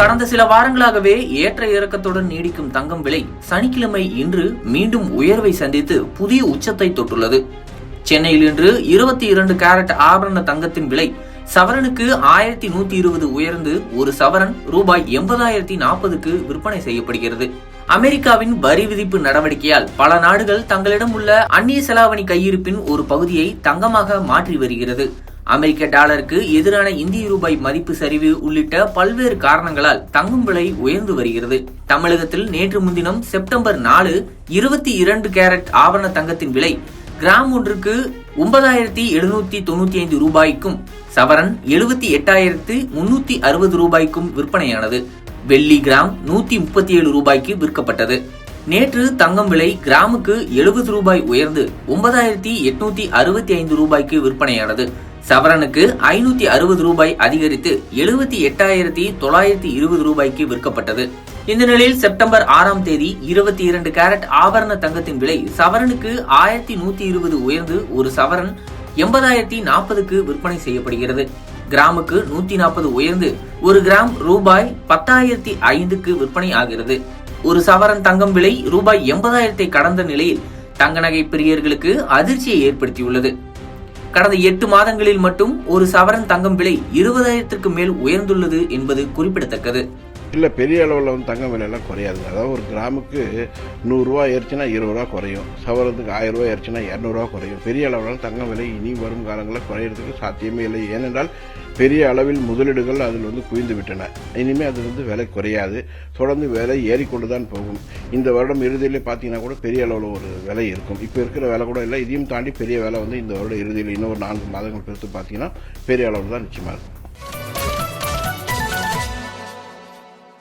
கடந்த சில வாரங்களாகவே ஏற்ற இறக்கத்துடன் நீடிக்கும் தங்கம் விலை சனிக்கிழமை இன்று மீண்டும் உயர்வை சந்தித்து புதிய உச்சத்தை தொட்டுள்ளது. சென்னையில் இன்று இருபத்தி இரண்டு கேரட் ஆபரண தங்கத்தின் விலை சவரனுக்கு ஆயிரத்தி நூத்தி இருபது உயர்ந்து ஒரு சவரன் ரூபாய் எண்பதாயிரத்தி நாற்பதுக்கு விற்பனை செய்யப்படுகிறது. அமெரிக்காவின் வரி விதிப்பு நடவடிக்கையால் பல நாடுகள் தங்களிடம் உள்ள அந்நிய செலாவணி கையிருப்பின் ஒரு பகுதியை தங்கமாக மாற்றி வருகிறது. அமெரிக்க டாலருக்கு எதிரான இந்திய ரூபாய் மதிப்பு சரிவு உள்ளிட்ட பல்வேறு காரணங்களால் தங்கும் விலை உயர்ந்து வருகிறது. தமிழகத்தில் நேற்று முன்தினம் செப்டம்பர் நாலு இருபத்தி இரண்டு கேரட் ஆபரண தங்கத்தின் விலை கிராம் ஒன்றுக்கு ஒன்பதாயிரத்தி எழுநூத்தி தொண்ணூத்தி ஐந்து ரூபாய்க்கும் சவரன் எழுபத்தி எட்டாயிரத்து முன்னூத்தி அறுபது ரூபாய்க்கும் விற்பனையானது. வெள்ளி கிராம் நூத்தி முப்பத்தி ஏழு ரூபாய்க்கு விற்கப்பட்டது. நேற்று தங்கம் விலை கிராமுக்கு எழுபது ரூபாய் உயர்ந்து ஒன்பதாயிரத்தி எட்நூத்தி அறுபத்தி ஐந்து ரூபாய்க்கு விற்பனையானது. சவரனுக்கு ஐநூத்தி அறுபது ரூபாய் அதிகரித்து எழுபத்தி எட்டாயிரத்தி தொள்ளாயிரத்தி இருபது ரூபாய்க்கு விற்கப்பட்டது. இந்த நிலையில் செப்டம்பர் ஆறாம் தேதி இருபத்தி இரண்டு கேரட் ஆபரண தங்கத்தின் விலை சவரனுக்கு ஆயிரத்தி நூத்தி இருபது உயர்ந்து ஒரு சவரன் எண்பதாயிரத்தி நாற்பதுக்கு விற்பனை செய்யப்படுகிறது. கிராமுக்கு நூத்தி நாற்பது உயர்ந்து ஒரு கிராம் ரூபாய் பத்தாயிரத்தி ஐந்துக்கு விற்பனை ஆகிறது. ஒரு சவரன் தங்கம் விலை ரூபாய் எண்பதாயிரத்தை கடந்த நிலையில் தங்க நகை பிரியர்களுக்கு அதிர்ச்சியை ஏற்படுத்தியுள்ளது. கடந்த எட்டு மாதங்களில் மட்டும் ஒரு சவரன் தங்கம் விலை இருபதாயிரத்திற்கு மேல் உயர்ந்துள்ளது என்பது குறிப்பிடத்தக்கது. இல்லை பெரிய அளவில் வந்து தங்கம் விலையெல்லாம் குறையாது. அதாவது ஒரு கிராமுக்கு நூறுரூவா ஏறிச்சுன்னா இருபது ரூபா குறையும். சவரத்துக்கு ஆயிரம் ரூபா ஏறிச்சுன்னா இரநூறுவா குறையும். பெரிய அளவில் தங்கம் விலை இனி வரும் காலங்களில் குறையிறதுக்கு சாத்தியமே இல்லை. ஏனென்றால் பெரிய அளவில் முதலீடுகள் அதில் வந்து குவிந்து விட்டன. இனிமேல் அது வந்து விலை குறையாது. தொடர்ந்து விலை ஏறிக்கொண்டு தான் போகும். இந்த வருடம் இறுதியிலே பார்த்தீங்கன்னா கூட பெரிய அளவில் ஒரு விலை இருக்கும். இப்போ இருக்கிற விலை கூட இல்லை. இதையும் தாண்டி பெரிய விலை வந்து இந்த வருடம் இறுதியில் இன்னும் ஒரு நான்கு மாதங்கள் பொறுத்து பார்த்தீங்கன்னா பெரிய அளவில் தான் நிச்சயமாக இருக்கும்.